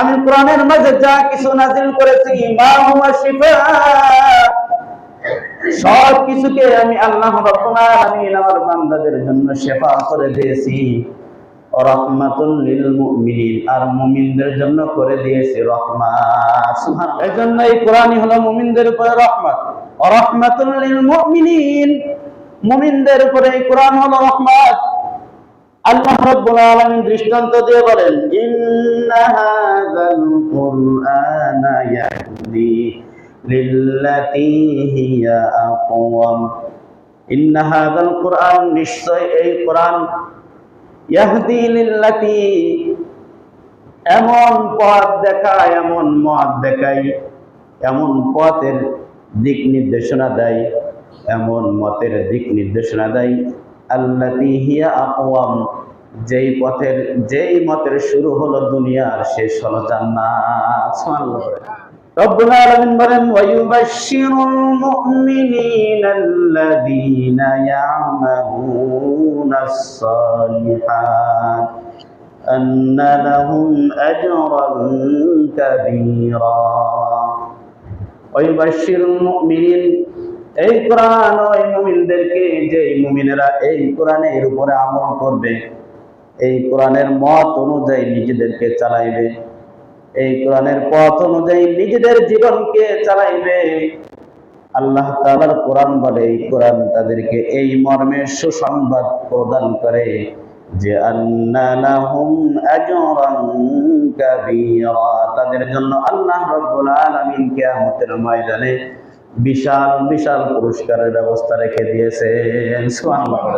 আমি কোরআনের মাঝে যা কিছু নাজিল করেছি সব কিছুকে আমি আল্লাহ আমার বান্দাদের জন্য করে দিয়েছি। আর মুমিনদের জন্য করে দিয়েছি রহমত। হলো মুমিনদের উপরে রহমত। রাহমাতুল মুমিনদের উপরে এই কোরআন হলো রহমত। আল্লাহ রাব্বুল আলামিন দৃষ্টান্ত দিয়ে বলেন, ইন্না হাযাল কুরআনা ইয়াহদি লিল্লাতী হিয়া আকওয়াম। ইন্না হাযাল কুরআন নিশ্চয় এই কোরআন ইয়াহদি লিল্লাতী। এমন পথ দেখায়, এমন মত দেখায়, এমন পথের দিক নির্দেশনা দেয়, এমন মতের দিক নির্দেশনা দেয়। আল্লাতি হিয়া আকওয়াম। যেই পথের, যেই মতের শুরু হলো দুনিয়ার, শেষ হলো জান্নাত। রব্বুল আলামিন বলেন, ওয়ায়ুবাশশিরুল মুমিনিনা আল্লাযীনা ইয়া'মালুনাস সালিহাত আন্না লাহুম আজরান কাবীরা। ওয়ায়ুবাশশিরুল মুমিনিন এই কোরআন ওই মুমিনদেরকে যে মুমিনেরা এই কোরআনের উপরে আমল করবে, এই কোরআনের মত অনুযায়ী নিজেদেরকে চালাইবে, এই কোরআনের পথ অনুযায়ী নিজেদের জীবনকে চালাইবে। আল্লাহ তাআলার কোরআন বলে, এই কোরআন তাদেরকে এই মর্মে সুসংবাদ প্রদান করে যে তাদের জন্য আল্লাহ রাব্বুল আলামিন কিয়ামতের ময়দানে বিশাল বিশাল পুরস্কারের ব্যবস্থা রেখে সুবহানাল্লাহ।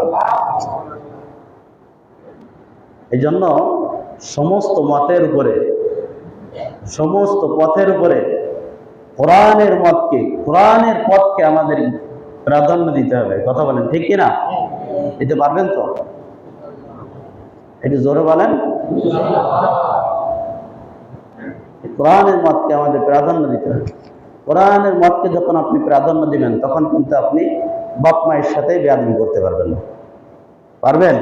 এই জন্য সমস্ত মতের উপরে, সমস্ত পথের উপরে কোরআনের মতকে, কোরআনের পথকে আমাদের প্রাধান্য দিতে হবে। কথা বলেন, ঠিক কিনা দিতে পারবেন তো? একটু জোরে বলেন। কোরআনের মতকে আমাদের প্রাধান্য দিতে হবে। কোরআনের মতকে যখন আপনি প্রাধান্য দিবেন, তখন কিন্তু আপনি বাপ মায়ের সাথে বেয়াদবি করতে পারবেন না। পারবেন?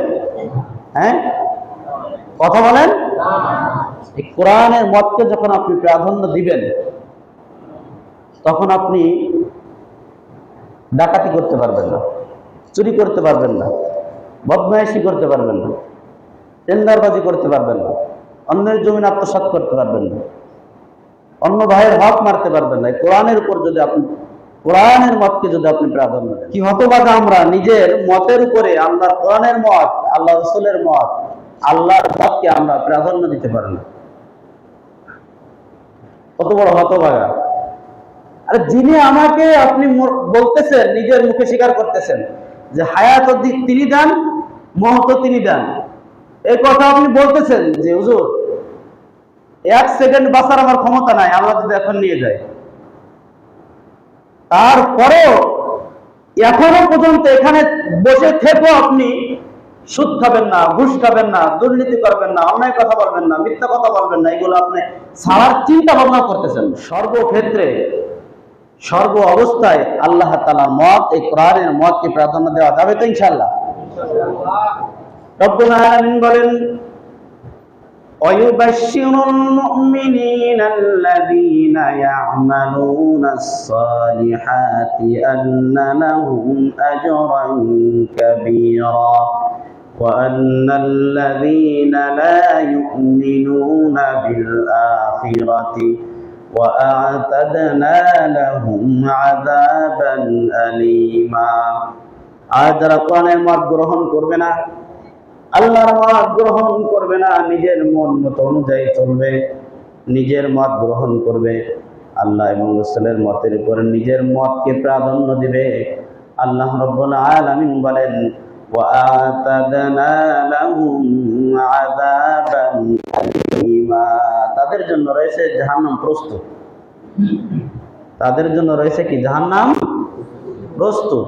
হ্যাঁ? কথা বলেন? এই কোরআনের মতকে যখন আপনি প্রাধান্য দিবেন, তখন আপনি ডাকাতি করতে পারবেন না, চুরি করতে পারবেন না, বদমাইশি করতে পারবেন না, টেন্ডারবাজি করতে পারবেন না, অন্যের জমিন আত্মসাৎ করতে পারবেন না। অন্য ভাইয়ের হক মারতে পারবেন না। কোরআনের উপর যদি আপনি, কোরআনের মতকে যদি আপনি প্রাধান্য দেন। কি হতবাদ আমরা নিজের মতের উপরে আল্লাহর কোরআনের মত, আল্লাহ রসুলের মত, আল্লাহর মতকে আমরা প্রাধান্য দিতে পারি না। কত বড় হতভাগা। আরে যিনি আমাকে আপনি বলতেছেন, নিজের মুখে স্বীকার করতেছেন যে হায়াত তিনি দেন মহত তিনি দেন। এই কথা আপনি বলতেছেন যে, হুজুর এক সেকেন্ড বাঁচার আমার ক্ষমতা নাই আমরা যদি এখন নিয়ে যাই তারপরেও এখনও পর্যন্ত এখানে বসে থেকেও আপনি সুদ খাবেন না ঘুষ খাবেন না দুর্নীতি করবেন না অন্যায় কথা বলবেন না মিথ্যা কথা বলবেন না এগুলো আপনি ছাড়ার চিন্তা ভাবনা করতেছেন। সর্বক্ষেত্রে সর্ব অবস্থায় আল্লাহ তালার মত এই কোরআনের মতকে প্রাধান্য দেওয়া যাবে তো ইনশাল্লাহ রব্বুল আলামিন বলেন ويبشر المؤمنين الذين يعملون الصالحات أن لهم أجرا كبيرا وأن الذين لا يؤمنون بالآخرة وأعتدنا لهم عذابا أليما আজ যারা কোরআনের মত গ্রহণ করবে না আল্লাহর মত গ্রহণ করবে না, নিজের মন মতো অনুযায়ী চলবে। নিজের মত গ্রহণ করবে। আল্লাহ এবং রসুলের মতের উপর নিজের মতকে প্রাধান্য দিবে। আল্লাহ রব্বুল বলেন তাদের জন্য রয়েছে জাহান্নাম প্রস্তুত। তাদের জন্য রয়েছে কি? জাহান্নাম প্রস্তুত।